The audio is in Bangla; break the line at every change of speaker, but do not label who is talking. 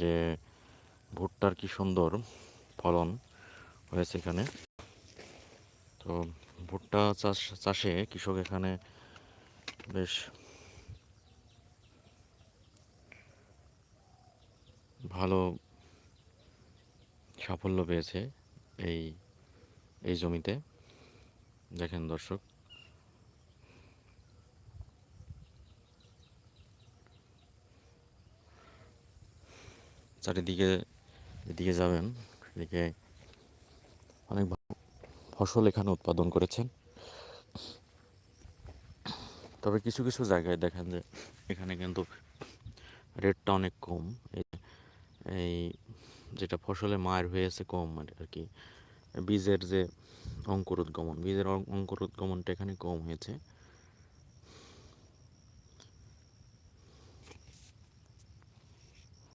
যে ভুট্টার কি সুন্দর ফলন হয়েছে এখানে। তো ভুট্টা চাষ, চাষে কৃষক এখানে বেশ ভালো সাফল্য পেয়েছে এই এই জমিতে। দেখেন দর্শক। চারিদিকে এদিকে যাবেন, এদিকে অনেক ফসল এখানে উৎপাদন করেছেন। তবে কিছু কিছু জায়গায় দেখেন যে এখানে কিন্তু রেটটা অনেক কম। এই- যেটা ফসলে মায়ের হয়েছে কম আর কি। বীজের যে অঙ্কুরোদ্গমন, বীজের অঙ্কুরোদ্গমনটা এখানে কম হয়েছে।